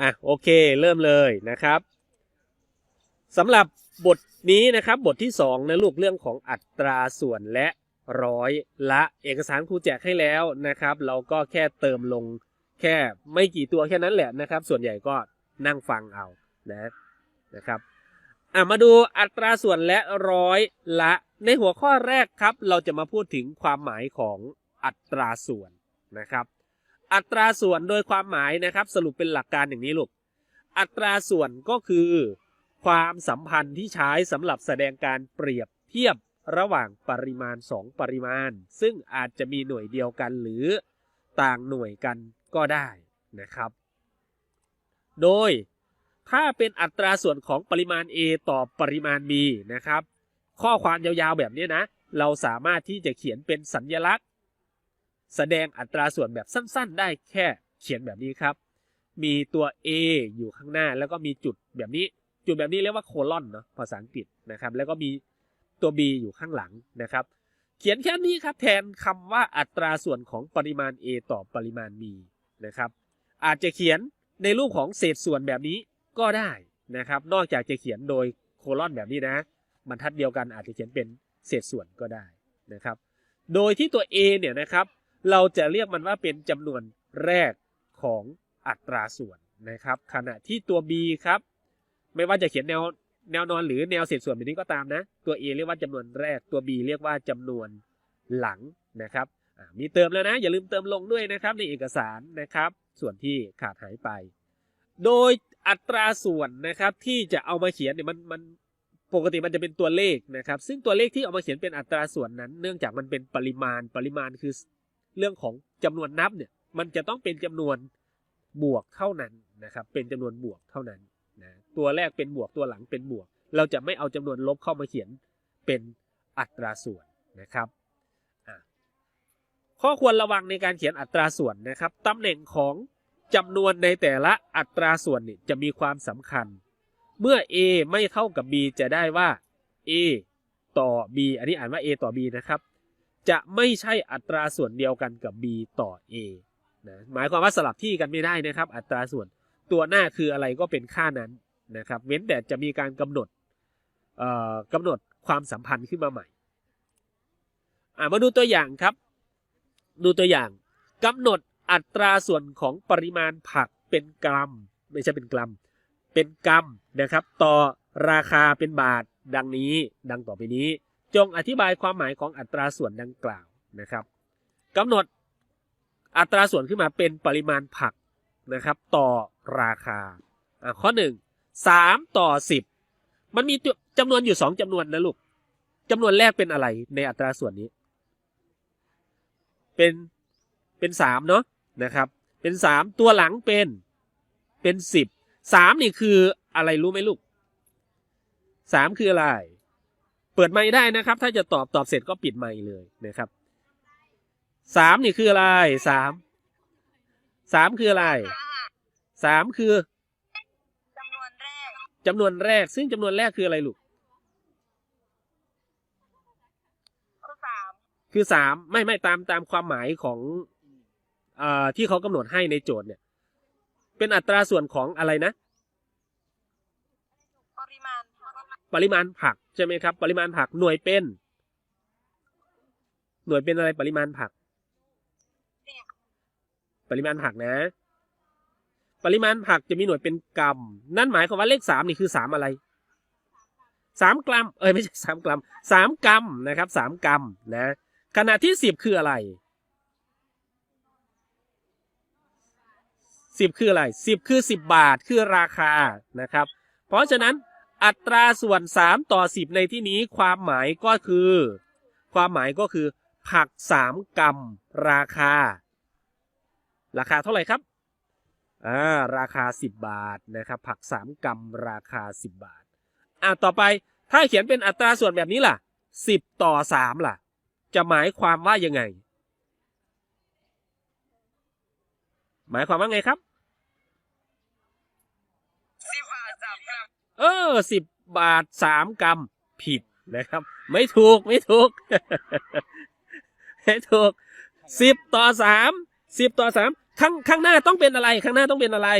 อะโอเคเริ่มเลยนะครับสำหรับบทนี้นะครับบทที่ 2 นะลูกเรื่องของอัตราส่วนและร้อยละเอกสารครูแจกให้แล้วนะครับ เราก็แค่เติมลงแค่ไม่กี่ตัวแค่นั้นแหละนะครับ ส่วนใหญ่ก็นั่งฟังเอานะนะครับอะมาดูอัตราส่วนและร้อยละ ในหัวข้อแรกครับ เราจะมาพูดถึงความหมายของอัตราส่วนนะครับ อัตราส่วนโดยความหมายนะครับ สรุปเป็นหลักการอย่างนี้ลูก อัตราส่วนก็คือ ความสัมพันธ์ที่ใช้สำหรับแสดงการเปรียบเทียบระหว่างปริมาณ 2 ปริมาณ ซึ่งอาจจะมีหน่วยเดียวกันหรือต่างหน่วยกันก็ได้นะครับ โดยถ้าเป็นอัตราส่วนของปริมาณ A ต่อปริมาณ B นะครับ ข้อความยาวๆแบบนี้นะ เราสามารถที่จะเขียนเป็นสัญลักษณ์ แสดงอัตราส่วนแบบสั้นๆ ได้แค่เขียนแบบนี้ครับ มีตัว A อยู่ข้างหน้าแล้วก็มีจุดแบบนี้ จุดแบบนี้เรียกว่าโคลอนเนาะภาษาอังกฤษนะครับ แล้วก็มีตัว B อยู่ข้างหลังนะครับ เขียนแค่นี้ครับแทนคำว่าอัตราส่วนของปริมาณ A ต่อปริมาณ B นะครับ อาจจะเขียนในรูปของเศษส่วนแบบนี้ก็ได้นะครับ นอกจากจะเขียนโดยโคลอนแบบนี้นะบรรทัดเดียวกันอาจจะเขียนเป็นเศษส่วนก็ได้นะครับ โดยที่ตัว A เนี่ยนะครับ เราจะเรียกมันว่าเป็นจำนวนแรกของอัตราส่วนนะครับ ขณะที่ตัว B ครับ ไม่ว่าจะเขียนแนวแนวนอนหรือแนวเศษส่วนแบบนี้ก็ตามนะ ตัว A เรียกว่าจำนวนแรก ตัว B เรียกว่าจำนวนหลังนะครับมีเติมแล้วนะ อย่าลืมเติมลงด้วยนะครับในเอกสารนะครับ ส่วนที่ขาดหายไป โดยอัตราส่วนนะครับที่จะเอามาเขียนเนี่ยมันมันปกติมันจะเป็นตัวเลขนะครับ ซึ่งตัวเลขที่เอามาเขียนเป็นอัตราส่วนนั้น เนื่องจากมันเป็นปริมาณปริมาณคือ เรื่องของจำนวนนับเนี่ยมันจะต้องเป็นจำนวนบวกเท่านั้นนะครับ เป็นจำนวนบวกเท่านั้นนะตัวแรกเป็นบวกตัวหลังเป็นบวก เราจะไม่เอาจำนวนลบเข้ามาเขียนเป็นอัตราส่วนนะครับข้อควรระวังในการเขียนอัตราส่วนนะครับตำแหน่งของจำนวนในแต่ละอัตราส่วนนี่จะมีความสำคัญ เมื่อ a ไม่เท่ากับ b จะได้ว่า a ต่อ b อันนี้อ่านว่า a ต่อ b นะครับ จะไม่ใช่อัตราส่วนเดียวกันกับ b ต่อ a นะหมายความว่าสลับที่กันไม่ได้นะครับ อัตราส่วนตัวหน้าคืออะไรก็เป็นค่านั้นนะครับ เว้นแต่จะมีการกำหนดเอ่อกำหนดความสัมพันธ์ขึ้นมาใหม่ามาดูตัวอย่างครับ ดูตัวอย่างกำหนดอัตราส่วนของปริมาณผักเป็นกรัม ไม่ใช่เป็นกรัม เป็นกรัมนะครับ ต่อราคาเป็นบาทดังนี้ดังต่อไปนี้ จงอธิบายความหมายของอัตราส่วนดังกล่าวนะครับกำหนดอัตราส่วนขึ้นมาเป็นปริมาณผักนะครับต่อราคาข้อหนึ่งสามต่อสิบมันมีจำนวนอยู่สองจำนวนนะลูกจำนวนแรกเป็นอะไรในอัตราส่วนนี้ เป็นเป็นสามเนาะนะครับ เป็นสามตัวหลังเป็นเป็นสิบสามนี่คืออะไรรู้ไหมลูกสามคืออะไร เปิดไมค์ได้นะครับ ถ้าจะตอบตอบเสร็จก็ปิดไมค์เลยนะครับสามนี่คืออะไรสามสามคืออะไรสามคือจำนวนแรกจำนวนแรก ซึ่งจำนวนแรกคืออะไรลูกคือสามคือสามไม่ไม่ตามตามความหมายของเอ่อที่เขากำหนดให้ในโจทย์เนี่ย เป็นอัตราส่วนของอะไรนะ ปริมาณ ปริมาณผักใช่ไหมครับ ปริมาณผักหน่วยเป็น หน่วยเป็นอะไรปริมาณผัก ปริมาณผักนะ ปริมาณผักจะมีหน่วยเป็นกรัม นั่นหมายความว่าเลขสามนี่คือสามอะไรสามกรัม เอ้ยไม่ใช่สามกรัมสามกรัมนะครับสามกรัมนะ ขณะที่สิบคืออะไรสิบคืออะไรสิบคือสิบบาทคือราคานะครับ เพราะฉะนั้น อัตราส่วนสามต่อสิบในที่นี้ความหมายก็คือ ความหมายก็คือ ผักสามกรัมราคา ราคาเท่าไหร่ครับอ่าราคา 10 บาทนะครับ ผัก 3กรัมราคา 10 บาทอ่าต่อไปถ้าเขียนเป็นอัตราส่วนแบบนี้ล่ะ 10 ต่อ 3 ล่ะ จะหมายความว่ายังไง หมายความว่าไงครับ สิบบาทสามกรัม เออ10บาท3กรัมผิดนะครับ ไม่ถูกไม่ถูกไม่ถูก10ต่อ3 10ต่อ3ข้างข้างหน้าต้องเป็นอะไร ข้างหน้าต้องเป็นอะไร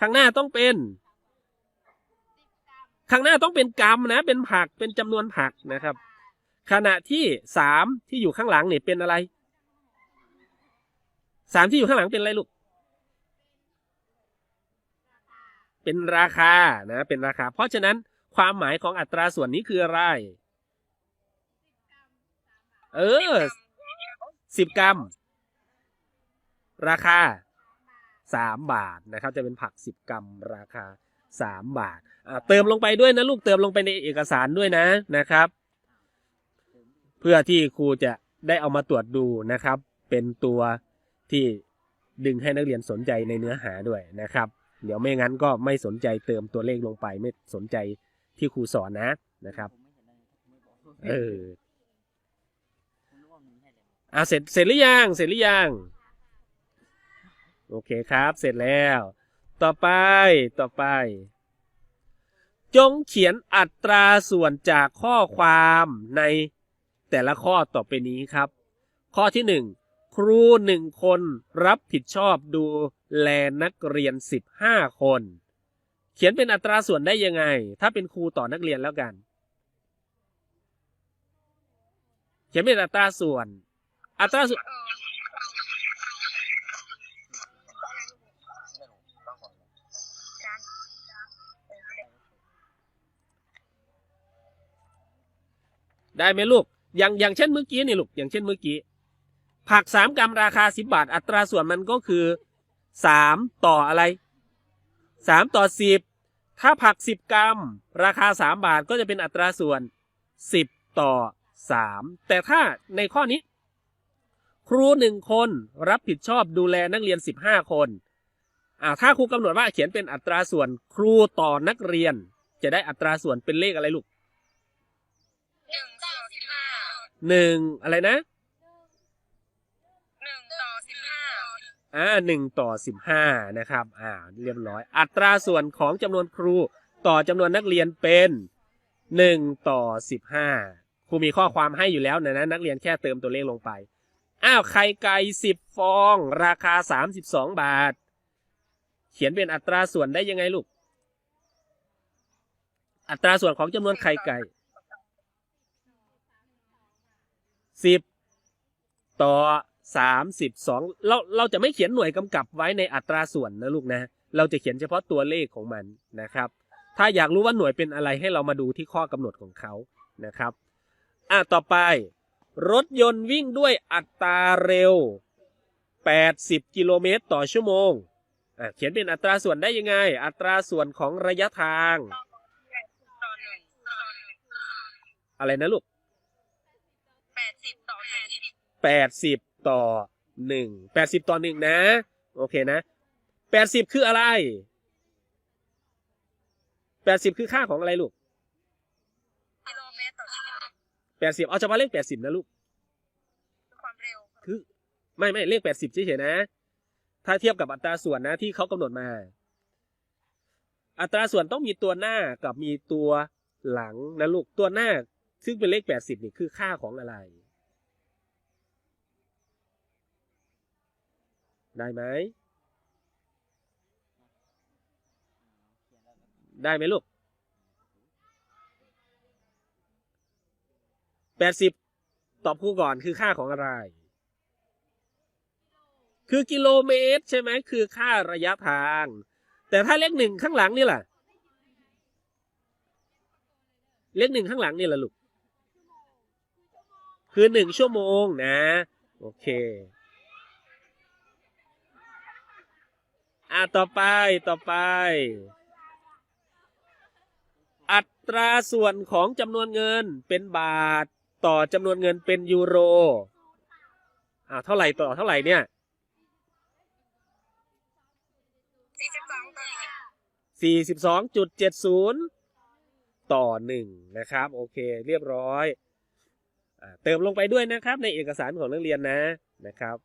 ข้างหน้าต้องเป็น ข้างหน้าต้องเป็นกรรมนะ เป็นผักเป็นจำนวนผักนะครับ ขณะที่สามที่อยู่ข้างหลังเนี่ยเป็นอะไรสามที่อยู่ข้างหลังเป็นอะไรลูก เป็นราคานะเป็นราคา เพราะฉะนั้นความหมายของอัตราส่วนนี้คืออะไร เออสิบกรัม ราคาสามบาทนะครับ จะเป็นผักสิบกรัมราคาสามบาทเติมลงไปด้วยนะลูกเติมลงไปในเอกสารด้วยนะนะครับ เพื่อที่ครูจะได้เอามาตรวจดูนะครับ เป็นตัวที่ดึงให้นักเรียนสนใจในเนื้อหาด้วยนะครับ เดี๋ยวไม่งั้นก็ไม่สนใจเติมตัวเลขลงไป ไม่สนใจที่ครูสอนนะนะครับ เอออะเสร็จเสร็จหรือยังเสร็จหรือยังโอเคครับ เสร็จแล้ว ต่อไปต่อไป จงเขียนอัตราส่วนจากข้อความในแต่ละข้อต่อไปนี้ครับ ข้อที่หนึ่งครูหนึ่งคนรับผิดชอบดู แลนักเรียนสิบห้าคน เขียนเป็นอัตราส่วนได้ยังไง ถ้าเป็นครูต่อนักเรียนแล้วกัน เขียนเป็นอัตราส่วน อัตราส่วนได้ไหมลูก อย่างอย่างเช่นเมื่อกี้นี่ลูก อย่างเช่นเมื่อกี้ ผักสามกรัมราคาสิบบาท อัตราส่วนมันก็คือ สามต่ออะไรสามต่อสิบถ้าผักสิบกรัม ราคาสามบาทก็จะเป็นอัตราส่วนสิบต่อสามแต่ถ้าในข้อนี้ ครูหนึ่งคนรับผิดชอบดูแลนักเรียนสิบห้าคนอ่าถ้าครูกำหนดว่าเขียนเป็นอัตราส่วนครูต่อนักเรียน จะได้อัตราส่วนเป็นเลขอะไรลูกหนึ่งต่อสิบห้าหนึ่งอะไรนะ หนึ่งต่อสิบห้า อ่าหนึ่งต่อสิบห้านะครับอ่าเรียบร้อย อัตราส่วนของจำนวนครูต่อจำนวนนักเรียนเป็นหนึ่งต่อสิบห้าครูมีข้อความให้อยู่แล้วนะนะนักเรียนแค่เติมตัวเลขลงไปอ้าวไข่ไก่สิบฟอง ราคาสามสิบสองบาท เขียนเป็นอัตราส่วนได้ยังไงลูก อัตราส่วนของจำนวนไข่ไก่สิบต่อ สามสิบสองเราเราจะไม่เขียนหน่วยกำกับไว้ในอัตราส่วนนะลูกนะ เราจะเขียนเฉพาะตัวเลขของมันนะครับ ถ้าอยากรู้ว่าหน่วยเป็นอะไรให้เรามาดูที่ข้อกำหนดของเขานะครับอะต่อไป รถยนต์วิ่งด้วยอัตราเร็ว 80 กิโลเมตรต่อชั่วโมงอะเขียนเป็นอัตราส่วนได้ยังไง อัตราส่วนของระยะทางต่อหนึ่งอะไรนะลูกแปดสิบต่อหนึ่งแปดสิบ ต่อหนึ่งแปดสิบต่อหนึ่งนะ โอเคนะแปดสิบคืออะไรแปดสิบคือค่าของอะไรลูกกิโลเมตรต่อชั่วโมงแปดสิบเอาเฉพาะเลขแปดสิบนะลูกคือความเร็วคือไม่ไม่เลขแปดสิบเฉยๆนะ ถ้าเทียบกับอัตราส่วนนะที่เขากำหนดมา อัตราส่วนต้องมีตัวหน้ากับมีตัวหลังนะลูกตัวหน้า ซึ่งเป็นเลขแปดสิบนี่คือค่าของอะไร ได้ไหม ได้ไหมลูกแปดสิบตอบครูก่อนคือค่าของอะไร คือกิโลเมตรใช่ไหมคือค่าระยะทาง แต่ถ้าเลขหนึ่งข้างหลังนี่ล่ะ เลขหนึ่งข้างหลังนี่ล่ะลูก คือหนึ่งชั่วโมงนะ โอเค อะต่อไปต่อไป อัตราส่วนของจำนวนเงินเป็นบาท ต่อจำนวนเงินเป็นยูโรอะเท่าไหร่ต่อเท่าไหร่เนี่ยสี่สิบสองสี่สิบสองจุดเจ็ดศูนย์ต่อหนึ่งนะครับ โอเค เรียบร้อยอเติมลงไปด้วยนะครับในเอกสารของนักเรียนนะนะครับ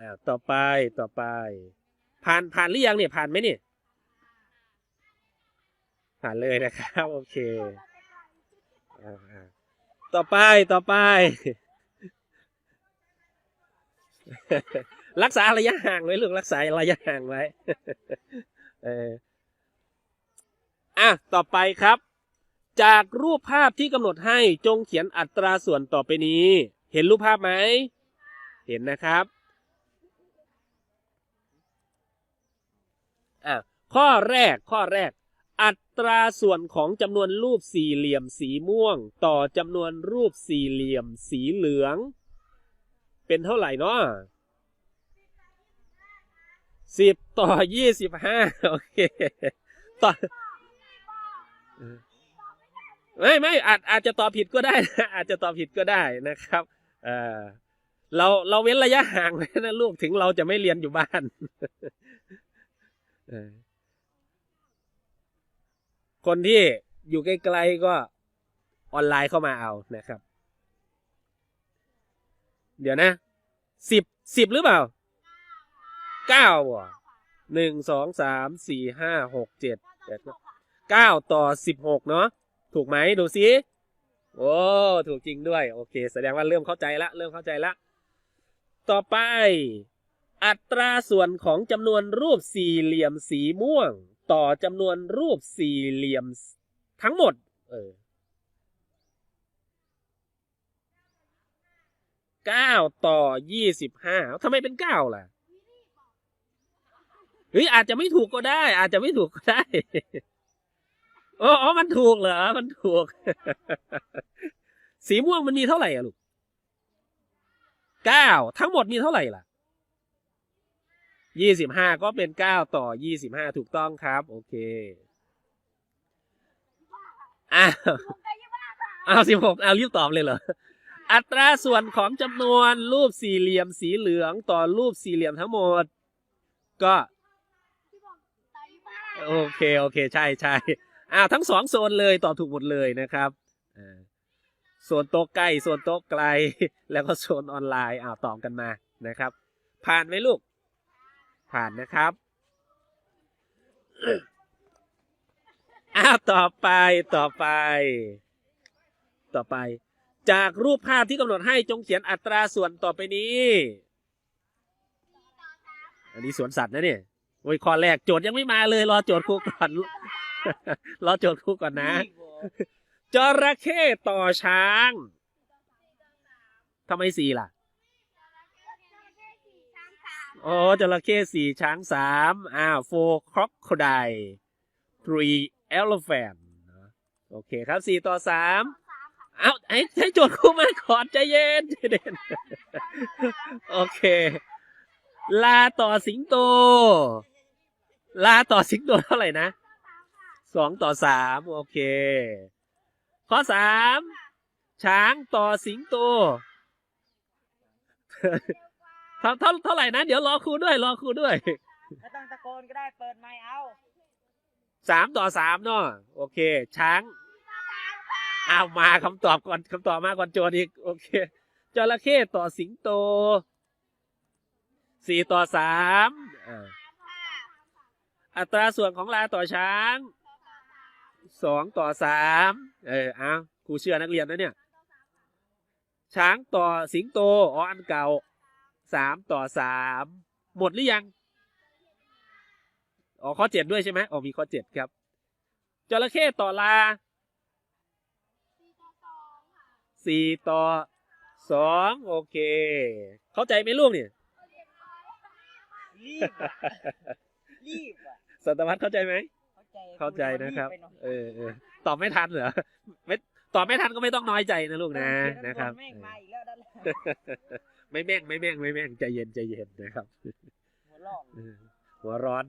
อ่าต่อไปต่อไป ผ่านผ่านหรือยังเนี่ยผ่านไหมเนี่ยผ่านเลยนะครับ โอเคอ่าอ่าต่อไปต่อไป รักษาระยะห่างไว้ลูกรักษาระยะห่างไว้เอออะต่อไปครับ จากรูปภาพที่กำหนดให้จงเขียนอัตราส่วนต่อไปนี้ เห็นรูปภาพไหม เห็นนะครับ อะข้อแรกข้อแรก อัตราส่วนของจำนวนรูปสี่เหลี่ยมสีม่วง ต่อจำนวนรูปสี่เหลี่ยมสีเหลือง เป็นเท่าไหร่เนาะสิบต่อยี่สิบห้าโอเคต่อไม่ไม่อาจอาจจะตอบผิดก็ได้นะอาจจะตอบผิดก็ได้นะครับเออเราเราเว้นระยะห่างไว้นะลูกถึงเราจะไม่เรียนอยู่บ้าน คนที่อยู่ไกลๆก็ออนไลน์เข้ามาเอานะครับ เดี๋ยวนะสิบสิบหรือเปล่าเก้าอะหนึ่งสองสามสี่ห้าหกเจ็ดแปดเก้าต่อสิบหกเนาะถูกไหมดูสิโอ้ถูกจริงด้วย โอเค แสดงว่าเริ่มเข้าใจละ เริ่มเข้าใจละ ต่อไป อัตราส่วนของจำนวนรูปสี่เหลี่ยมสีม่วง ต่อจำนวนรูปสี่เหลี่ยมทั้งหมด เออเก้าต่อยี่สิบห้าทำไมเป็นเก้าล่ะเฮ้ยอาจจะไม่ถูกก็ได้ อาจจะไม่ถูกก็ได้อ๋ออ๋อมันถูกเหรอ มันถูก สีม่วงมันมีเท่าไหร่อะลูกเก้าทั้งหมดมีเท่าไหร่ล่ะ ยี่สิบห้าก็เป็นเก้าต่อยี่สิบห้าถูกต้องครับ โอเคอ้าวอ้าสิบหกเอารีบตอบเลยเหรอ อัตราส่วนของจำนวนรูปสี่เหลี่ยมสีเหลืองต่อรูปสี่เหลี่ยมทั้งหมด ก็ โอเคโอเค ใช่ใช่อ้าวทั้งสองโซนเลยตอบถูกหมดเลยนะครับอ่าโซนโต๊ะใกล้โซนโต๊ะไกล แล้วก็โซนออนไลน์อ้าวตอบกันมานะครับ ผ่านไหมลูก ผ่านนะครับอ้าวต่อไปต่อไป ต่อไป จากรูปภาพที่กำหนดให้จงเขียนอัตราส่วนต่อไปนี้ อันนี้สวนสัตว์นะเนี่ยโอ้ยข้อแรกโจทย์ยังไม่มาเลย รอโจทย์ครูก่อน รอโจทย์ครูก่อนนะจระเข้ต่อช้างทำไมสี่ล่ะ โอ้จระเข้สี่ช้างสามอ้า four crocodile three elephant โอเคครับสี่ต่อสามเอาให้ให้โจทย์ครูมาก่อนใจเย็นใจเย็นโอเค ลาต่อสิงโต ลาต่อสิงโตเท่าไหร่นะสองต่อสามโอเค ข้อสามช้างต่อสิงโต เท่าเท่าเท่าไหร่นะ เดี๋ยวรอครูด้วย รอครูด้วย ไม่ต้องตะโกนก็ได้เปิดไมค์เอาสามต่อสามเนาะโอเค ช้างอ้าวมาคำตอบก่อนคำตอบมาก่อนโจทย์อีก โอเคจระเข้ต่อสิงโตสี่ต่อสามอ่าอัตราส่วนของลาต่อช้างสองต่อสามเออเอาครูเชื่อนักเรียนนะเนี่ย ช้างต่อสิงโตอ๋ออันเก่า สามต่อสามหมดหรือยัง อ๋อข้อเจ็ดด้วยใช่ไหมอ๋อมีข้อเจ็ดครับ จระเข้ต่อลาสี่ต่อสองโอเค เข้าใจไหมลูกเนี่ย รีบอะรีบอะสัตวัตเข้าใจไหม เข้าใจเข้าใจนะครับพูดว่าเออเออตอบไม่ทันเหรอไม่ตอบไม่ทันก็ไม่ต้องน้อยใจนะลูกรีบนะเดี๋ยวนะครับ แม่งมาอีกแล้วด้านหลังไม่แม่งไม่แม่งไม่แม่งใจเย็นใจเย็นนะครับ หัวร้อนเออหัวร้อน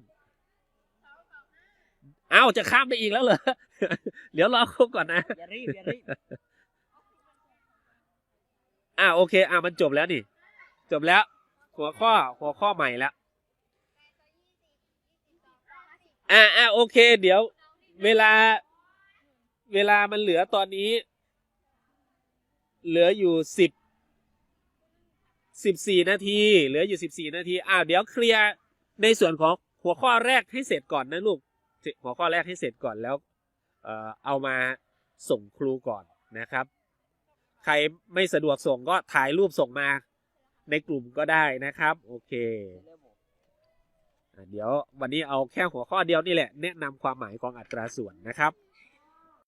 เอ้าจะข้ามไปอีกแล้วเหรอเดี๋ยวรอครบก่อนนะอย่ารีบอย่ารีบอ่าโอเค อ่ามันจบแล้วนี่ จบแล้ว หัวข้อหัวข้อใหม่แล้วอ่าอ่าโอเค เดี๋ยว เวลา เวลามันเหลือตอนนี้ เหลืออยู่สิบ สิบสี่นาที เหลืออยู่สิบสี่นาที อ้าว เดี๋ยวเคลียร์ในส่วนของหัวข้อแรกให้เสร็จก่อนนะลูก หัวข้อแรกให้เสร็จก่อนแล้ว เอ่อ เอามาส่งครูก่อนนะครับ ใครไม่สะดวกส่งก็ถ่ายรูปส่งมาในกลุ่มก็ได้นะครับ โอเค เดี๋ยววันนี้เอาแค่หัวข้อเดียวนี่แหละ แนะนำความหมายของอัตราส่วนนะครับ